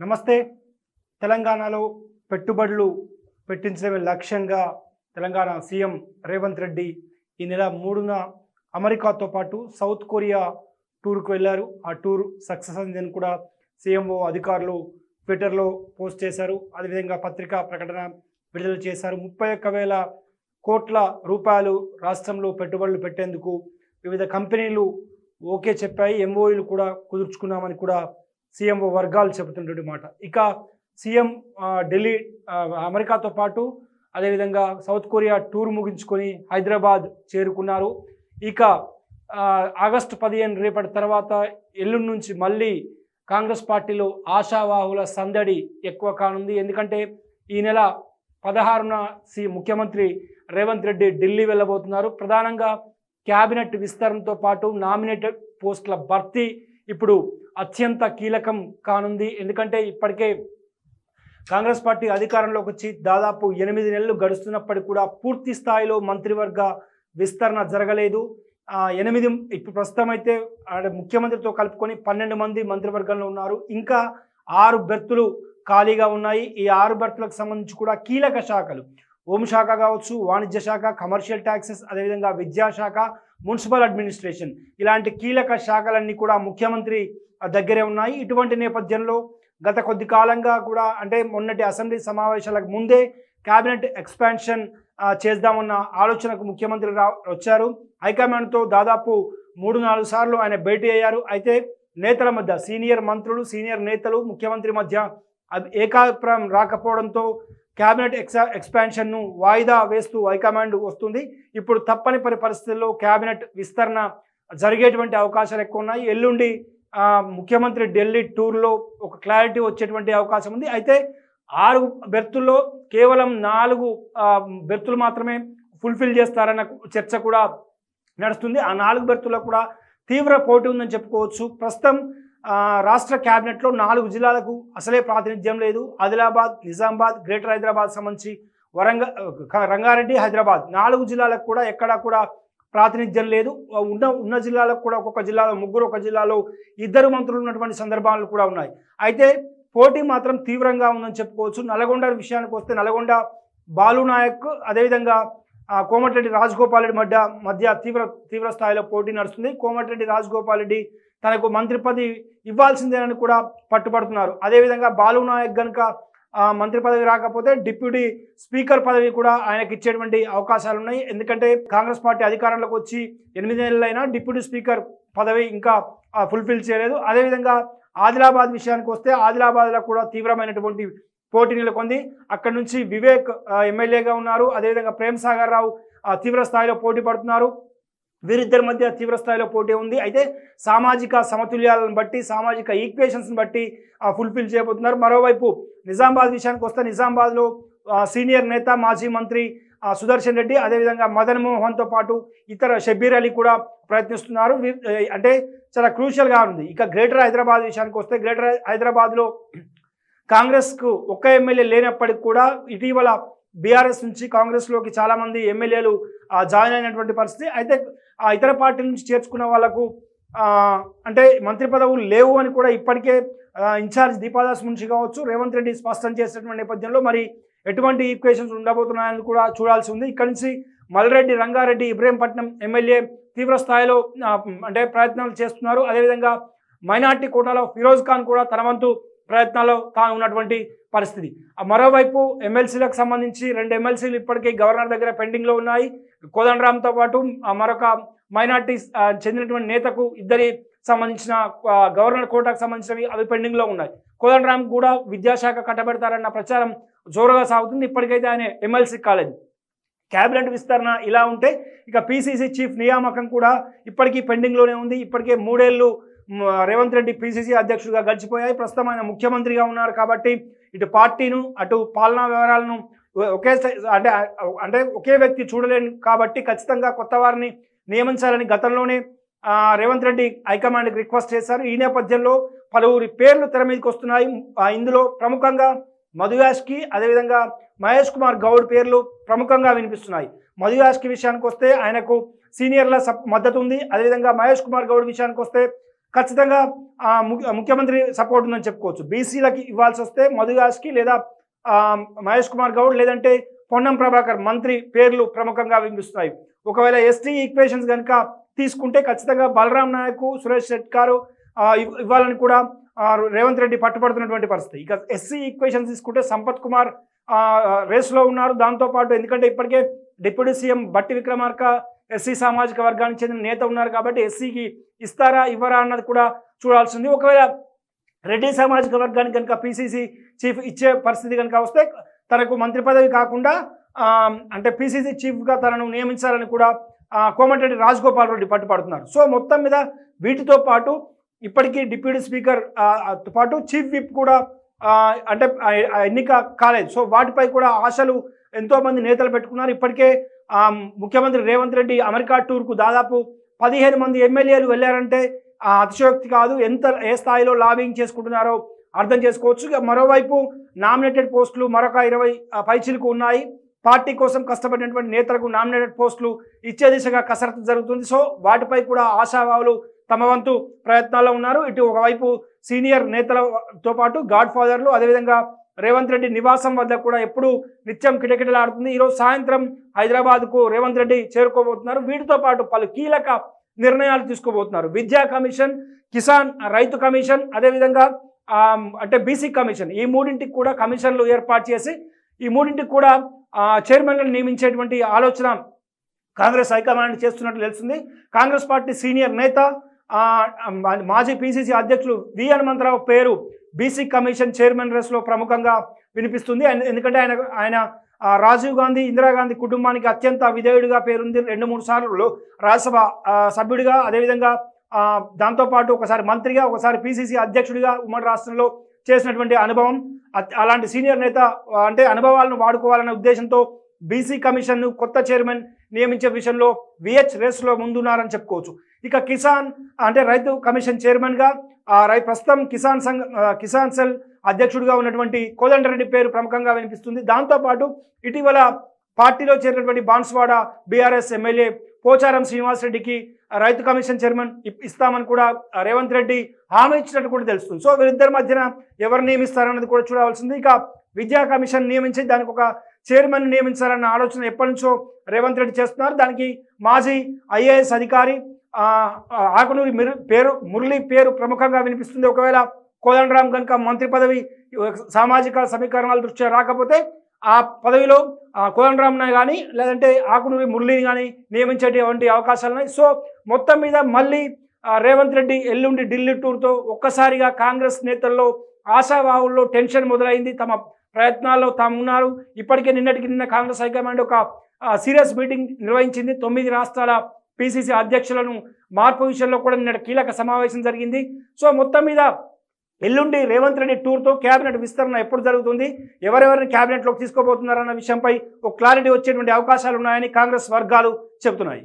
నమస్తే. తెలంగాణలో పెట్టుబడులు పెట్టించడమే లక్ష్యంగా తెలంగాణ సీఎం రేవంత్ రెడ్డి ఈ నెల మూడున అమెరికాతో పాటు సౌత్ కొరియా టూర్కు వెళ్ళారు. ఆ టూర్ సక్సెస్ అయిందని కూడా సీఎంఓ అధికారులు ట్విట్టర్లో పోస్ట్ చేశారు. అదేవిధంగా పత్రికా ప్రకటన విడుదల చేశారు. ముప్పై ఒక్క వేల కోట్ల రూపాయలు రాష్ట్రంలో పెట్టుబడులు పెట్టేందుకు వివిధ కంపెనీలు ఓకే చెప్పాయి. ఎంఓఈలు కూడా కుదుర్చుకున్నామని కూడా సీఎం వర్గాలు చెబుతున్నటువంటి మాట. ఇక సీఎం ఢిల్లీ అమెరికాతో పాటు అదేవిధంగా సౌత్ కొరియా టూర్ ముగించుకొని హైదరాబాద్ చేరుకున్నారు. ఇక ఆగస్టు పదిహేను రేపటి తర్వాత ఎల్లుండి నుంచి మళ్ళీ కాంగ్రెస్ పార్టీలో ఆశావాహుల సందడి ఎక్కువ కానుంది. ఎందుకంటే ఈ నెల పదహారున సి ముఖ్యమంత్రి రేవంత్ రెడ్డి ఢిల్లీ వెళ్ళబోతున్నారు. ప్రధానంగా క్యాబినెట్ విస్తరణతో పాటు నామినేటెడ్ పోస్టుల భర్తీ ఇప్పుడు అత్యంత కీలకం కానుంది. ఎందుకంటే ఇప్పటికే కాంగ్రెస్ పార్టీ అధికారంలోకి వచ్చి దాదాపు ఎనిమిది నెలలు గడుస్తున్నప్పటికీ కూడా పూర్తి స్థాయిలో మంత్రివర్గ విస్తరణ జరగలేదు. ఎనిమిది ఇప్పుడు ప్రస్తుతం అయితే ఆడ ముఖ్యమంత్రితో కలుపుకొని పన్నెండు మంది మంత్రివర్గంలో ఉన్నారు. ఇంకా ఆరు బెర్తులు ఖాళీగా ఉన్నాయి. ఈ ఆరు బెర్తులకు సంబంధించి కూడా కీలక శాఖలు. హోంశాఖ కావచ్చు వాణిజ్య శాఖ కమర్షియల్ ట్యాక్సెస్ అదేవిధంగా విద్యాశాఖ మున్సిపల్ అడ్మినిస్ట్రేషన్. ఇలాంటి కీలక శాఖలన్నీ కూడా ముఖ్యమంత్రి దగ్గరే ఉన్నాయి. ఇటువంటి నేపథ్యంలో గత కొద్ది కాలంగా కూడా అంటే మొన్నటి అసెంబ్లీ సమావేశాలకు ముందే క్యాబినెట్ ఎక్స్పాన్షన్ చేద్దామన్న ఆలోచనకు ముఖ్యమంత్రి రా వచ్చారు. హైకమాండ్తో దాదాపు మూడు నాలుగు సార్లు ఆయన భేటీ అయ్యారు. అయితే నేతల మధ్య సీనియర్ మంత్రులు సీనియర్ నేతలు ముఖ్యమంత్రి మధ్య అది ఏకాభిప్రాయం రాకపోవడంతో క్యాబినెట్ ఎక్సా ఎక్స్పాన్షన్ను వాయిదా వేస్తూ హైకమాండ్ వస్తుంది. ఇప్పుడు తప్పని పరి పరిస్థితుల్లో క్యాబినెట్ విస్తరణ జరిగేటువంటి అవకాశాలు ఎక్కువ ఉన్నాయి. ఎల్లుండి ముఖ్యమంత్రి ఢిల్లీ టూర్లో ఒక క్లారిటీ వచ్చేటువంటి అవకాశం ఉంది. అయితే ఆరు బెర్తుల్లో కేవలం నాలుగు బెర్తులు మాత్రమే ఫుల్ఫిల్ చేస్తారన్న చర్చ కూడా నడుస్తుంది. ఆ నాలుగు బెర్తుల్లో కూడా తీవ్ర పోటీ ఉందని చెప్పుకోవచ్చు. ప్రస్తుతం రాష్ట్ర క్యాబినెట్లో నాలుగు జిల్లాలకు అసలే ప్రాతినిధ్యం లేదు. ఆదిలాబాద్ నిజామాబాద్ గ్రేటర్ హైదరాబాద్ సంబంధించి వరంగ రంగారెడ్డి హైదరాబాద్ నాలుగు జిల్లాలకు కూడా ఎక్కడా కూడా ప్రాతినిధ్యం లేదు. ఉన్న ఉన్న జిల్లాలకు కూడా ఒక్కొక్క జిల్లాలో ముగ్గురు ఒక జిల్లాలో ఇద్దరు మంత్రులు ఉన్నటువంటి సందర్భాలు కూడా ఉన్నాయి. అయితే పోటీ మాత్రం తీవ్రంగా ఉందని చెప్పుకోవచ్చు. నల్గొండ విషయానికి వస్తే నల్గొండ బాలు నాయక్ అదేవిధంగా కోమటిరెడ్డి రాజగోపాల్ రెడ్డి మధ్య మధ్య తీవ్ర తీవ్ర స్థాయిలో పోటీ నడుస్తుంది. కోమటిరెడ్డి రాజగోపాల్ రెడ్డి తనకు మంత్రి పదవి ఇవ్వాల్సిందేనని కూడా పట్టుబడుతున్నారు. అదేవిధంగా బాలు నాయక్ కనుక మంత్రి పదవి రాకపోతే డిప్యూటీ స్పీకర్ పదవి కూడా ఆయనకి ఇచ్చేటువంటి అవకాశాలు ఉన్నాయి ఎందుకంటే కాంగ్రెస్ పార్టీ అధికారంలోకి వచ్చి ఎనిమిది నెలలైనా డిప్యూటీ స్పీకర్ పదవి ఇంకా ఫుల్ఫిల్ చేయలేదు. అదేవిధంగా ఆదిలాబాద్ విషయానికి వస్తే ఆదిలాబాద్లో కూడా తీవ్రమైనటువంటి పోటీ నెలకొంది. అక్కడ నుంచి వివేక్ ఎమ్మెల్యేగా ఉన్నారు. అదేవిధంగా ప్రేమ్ సాగర్ రావు ఆ, తీవ్ర స్థాయిలో పోటీ పడుతున్నారు. వీరిద్దరి మధ్య తీవ్ర స్థాయిలో పోటీ ఉంది. అయితే సామాజిక సమతుల్యాలను బట్టి సామాజిక ఈక్వేషన్స్ని బట్టి ఫుల్ఫిల్ చేయబోతున్నారు. మరోవైపు నిజామాబాద్ విషయానికి వస్తే నిజామాబాద్లో సీనియర్ నేత మాజీ మంత్రి ఆ, సుదర్శన్ రెడ్డి అదేవిధంగా మదన్ మోహన్తో పాటు ఇతర షబ్బీర్ అలీ కూడా ప్రయత్నిస్తున్నారు. అంటే చాలా క్రూషియల్గా ఉంది. ఇక గ్రేటర్ హైదరాబాద్ విషయానికి వస్తే గ్రేటర్ హైదరాబాద్లో కాంగ్రెస్కు ఒక్క ఎమ్మెల్యే లేనప్పటికీ కూడా ఇటీవల బీఆర్ఎస్ నుంచి కాంగ్రెస్లోకి చాలామంది ఎమ్మెల్యేలు జాయిన్ అయినటువంటి పరిస్థితి. అయితే ఆ ఇతర పార్టీల నుంచి చేర్చుకున్న వాళ్ళకు అంటే మంత్రి పదవులు లేవు అని కూడా ఇప్పటికే ఇన్ఛార్జ్ దీపాదాస్ మున్షి కావచ్చు రేవంత్ రెడ్డి స్పష్టం చేసినటువంటి నేపథ్యంలో మరి ఎటువంటి ఈక్వేషన్స్ ఉండబోతున్నాయని కూడా చూడాల్సి ఉంది. ఇక్కడి నుంచి మల్రెడ్డి రంగారెడ్డి ఇబ్రహీంపట్నం ఎమ్మెల్యే తీవ్ర స్థాయిలో అంటే ప్రయత్నాలు చేస్తున్నారు. అదేవిధంగా మైనార్టీ కోటాలో ఫిరోజ్ ఖాన్ కూడా తన వంతు ప్రయత్నాల్లో తాను ఉన్నటువంటి పరిస్థితి. ఆ మరోవైపు ఎమ్మెల్సీలకు సంబంధించి రెండు ఎమ్మెల్సీలు ఇప్పటికే గవర్నర్ దగ్గర పెండింగ్లో ఉన్నాయి. కోదండరామ్తో పాటు మరొక మైనార్టీ చెందినటువంటి నేతకు ఇద్దరి సంబంధించిన గవర్నర్ కోటాకు సంబంధించినవి అవి పెండింగ్లో ఉన్నాయి. కోదండరామ్ కూడా విద్యాశాఖ కట్టబెడతారన్న ప్రచారం జోరుగా సాగుతుంది. ఇప్పటికైతే ఆయన ఎమ్మెల్సీ కాలేదు. క్యాబినెట్ విస్తరణ ఇలా ఉంటే ఇక పీసీసీ చీఫ్ నియామకం కూడా ఇప్పటికీ పెండింగ్లోనే ఉంది. ఇప్పటికే మూడేళ్ళు రేవంత్ రెడ్డి పిసిసి అధ్యక్షుడిగా గడిచిపోయాయి. ప్రస్తుతం ఆయన ముఖ్యమంత్రిగా ఉన్నారు కాబట్టి ఇటు పార్టీను అటు పాలనా వివరాలను ఒకే అంటే అంటే ఒకే వ్యక్తి చూడలేను కాబట్టి ఖచ్చితంగా కొత్త వారిని నియమించాలని గతంలోనే రేవంత్ రెడ్డి హైకమాండ్కి రిక్వెస్ట్ చేశారు. ఈ నేపథ్యంలో పలువురి పేర్లు తెర మీదకి వస్తున్నాయి. ఇందులో ప్రముఖంగా మధుయాష్కి అదేవిధంగా మహేష్ కుమార్ గౌడ్ పేర్లు ప్రముఖంగా వినిపిస్తున్నాయి. మధుయాష్కి విషయానికి వస్తే ఆయనకు సీనియర్ల మద్దతు ఉంది. అదేవిధంగా మహేష్ కుమార్ గౌడ్ విషయానికి వస్తే ఖచ్చితంగా ముఖ్యమంత్రి సపోర్ట్ ఉందని చెప్పుకోవచ్చు. బీసీలకి ఇవ్వాల్సి వస్తే మధుగాస్కి లేదా మహేష్ కుమార్ గౌడ్ లేదంటే పొన్నం ప్రభాకర్ మంత్రి పేర్లు ప్రముఖంగా వినిపిస్తున్నాయి. ఒకవేళ ఎస్టీ ఈక్వేషన్స్ కనుక తీసుకుంటే ఖచ్చితంగా బలరాం నాయక్ సురేష్ శెట్ గారు ఇవ్వాలని కూడా రేవంత్ రెడ్డి పట్టుబడుతున్నటువంటి పరిస్థితి. ఇక ఎస్సీ ఈక్వేషన్స్ తీసుకుంటే సంపత్ కుమార్ రేస్లో ఉన్నారు. దాంతోపాటు ఎందుకంటే ఇప్పటికే డిప్యూటీ సీఎం బట్టి విక్రమార్క ఎస్సీ సామాజిక వర్గానికి చెందిన నేత ఉన్నారు కాబట్టి ఎస్సీకి ఇస్తారా ఇవ్వరా అన్నది కూడా చూడాల్సింది. ఒకవేళ రెడ్డి సామాజిక వర్గానికి కనుక పిసిసి చీఫ్ ఇచ్చే పరిస్థితి కనుక వస్తే తనకు మంత్రి పదవి కాకుండా అంటే పిసిసి చీఫ్గా తనను నియమించాలని కూడా కోమటిరెడ్డి రాజగోపాల్ రెడ్డి పట్టుపడుతున్నారు సో మొత్తం మీద వీటితో పాటు ఇప్పటికీ డిప్యూటీ స్పీకర్తో పాటు చీఫ్ విప్ కూడా అంటే ఎన్నిక కాలేదు. సో వాటిపై కూడా ఆశలు ఎంతోమంది నేతలు పెట్టుకున్నారు. ఇప్పటికే ముఖ్యమంత్రి రేవంత్ రెడ్డి అమెరికా టూర్కు దాదాపు పదిహేను మంది ఎమ్మెల్యేలు వెళ్ళారంటే అతిశయోక్తి కాదు. ఎంత ఏ స్థాయిలో లాబింగ్ చేసుకుంటున్నారో అర్థం చేసుకోవచ్చు. ఇక మరోవైపు నామినేటెడ్ పోస్టులు మరొక ఇరవై పైచిలకు ఉన్నాయి. పార్టీ కోసం కష్టపడినటువంటి నేతలకు నామినేటెడ్ పోస్టులు ఇచ్చే దిశగా కసరత్తు జరుగుతుంది. సో వాటిపై కూడా ఆశాభావులు తమ వంతు ప్రయత్నాల్లో ఉన్నారు. ఇటు ఒకవైపు సీనియర్ నేతలతో పాటు గాడ్ ఫాదర్లు అదేవిధంగా రేవంత్ రెడ్డి నివాసం వద్ద కూడా ఎప్పుడూ నిత్యం కిటకిటలాడుతుంది. ఈరోజు సాయంత్రం హైదరాబాద్కు రేవంత్ రెడ్డి చేరుకోబోతున్నారు. వీటితో పాటు పలు కీలక నిర్ణయాలు తీసుకోబోతున్నారు. విద్యా కమిషన్ కిసాన్ రైతు కమిషన్ అదేవిధంగా అంటే బీసీ కమిషన్. ఈ మూడింటికి కూడా కమిషన్లు ఏర్పాటు చేసి ఈ మూడింటికి కూడా చైర్మన్లను నియమించేటువంటి ఆలోచన కాంగ్రెస్ హైకమాండ్ చేస్తున్నట్లు తెలుస్తుంది. కాంగ్రెస్ పార్టీ సీనియర్ నేత మా- మాజీ పిసిసి అధ్యక్షులు వి హనుమంతరావు పేరు బీసీ కమిషన్ చైర్మన్ రేస్లో ప్రముఖంగా వినిపిస్తుంది. ఆయన- ఎందుకంటే ఆయన ఆయన రాజీవ్ గాంధీ ఇందిరాగాంధీ కుటుంబానికి అత్యంత విధేయుడిగా పేరుంది రెండు మూడు సార్లు. రాజ్యసభ సభ్యుడిగా అదేవిధంగా దాంతోపాటు ఒకసారి మంత్రిగా ఒకసారి పిసిసి అధ్యక్షుడిగా ఉమ్మడి రాష్ట్రంలో చేసినటువంటి అనుభవం. అలాంటి సీనియర్ నేత అంటే అనుభవాలను వాడుకోవాలనే ఉద్దేశంతో బీసీ కమిషన్ను కొత్త చైర్మన్ నియమించే విషయంలో విహెచ్ రేస్లో ముందున్నారని చెప్పుకోవచ్చు. ఇక కిసాన్ అంటే రైతు కమిషన్ చైర్మన్గా ఆ, రై ప్రస్తుతం కిసాన్ సంఘ కిసాన్ సెల్ అధ్యక్షుడిగా ఉన్నటువంటి కోదండరెడ్డి పేరు ప్రముఖంగా వినిపిస్తుంది. దాంతోపాటు ఇటీవల పార్టీలో చేరినటువంటి బాన్స్వాడ బీఆర్ఎస్ ఎమ్మెల్యే పోచారం శ్రీనివాసరెడ్డికి రైతు కమిషన్ చైర్మన్ ఇస్తామని కూడా రేవంత్ రెడ్డి హామీ ఇచ్చినట్టు కూడా తెలుస్తుంది. సో వీరిద్దరి మధ్యన ఎవరు నియమిస్తారన్నది కూడా చూడవలసింది. ఇక విద్యా కమిషన్ నియమించి దానికి ఒక చైర్మన్ నియమించాలన్న ఆలోచన ఎప్పటి నుంచో రేవంత్ రెడ్డి చేస్తున్నారు. దానికి మాజీ ఐఏఎస్ అధికారి ఆకునూరి పేరు మురళి పేరు ప్రముఖంగా వినిపిస్తుంది. ఒకవేళ కోదండరాం కనుక మంత్రి పదవి సామాజిక సమీకరణాల దృష్ట్యా రాకపోతే ఆ పదవిలో ఆ, కానీ లేదంటే ఆకునూరి మురళిని కానీ నియమించేటువంటి అవకాశాలు ఉన్నాయి. సో మొత్తం మీద మళ్ళీ రేవంత్ రెడ్డి ఎల్లుండి ఢిల్లీ టూర్తో ఒక్కసారిగా కాంగ్రెస్ నేతల్లో ఆశావాహుల్లో టెన్షన్ మొదలైంది. తమ ప్రయత్నాల్లో తాము ఉన్నారు ఇప్పటికే నిన్నటికి నిన్న కాంగ్రెస్ హైకమాండ్ ఒక సీరియస్ మీటింగ్ నిర్వహించింది. తొమ్మిది రాష్ట్రాల పిసిసి అధ్యక్షులను మార్పు విషయంలో కూడా నిన్న కీలక సమావేశం జరిగింది. సో మొత్తం మీద ఎల్లుండి రేవంత్ రెడ్డి టూర్తో కేబినెట్ విస్తరణ ఎప్పుడు జరుగుతుంది? ఎవరెవరిని కేబినెట్లోకి తీసుకోబోతున్నారన్న విషయంపై ఒక క్లారిటీ వచ్చేటువంటి అవకాశాలు ఉన్నాయని కాంగ్రెస్ వర్గాలు చెబుతున్నాయి.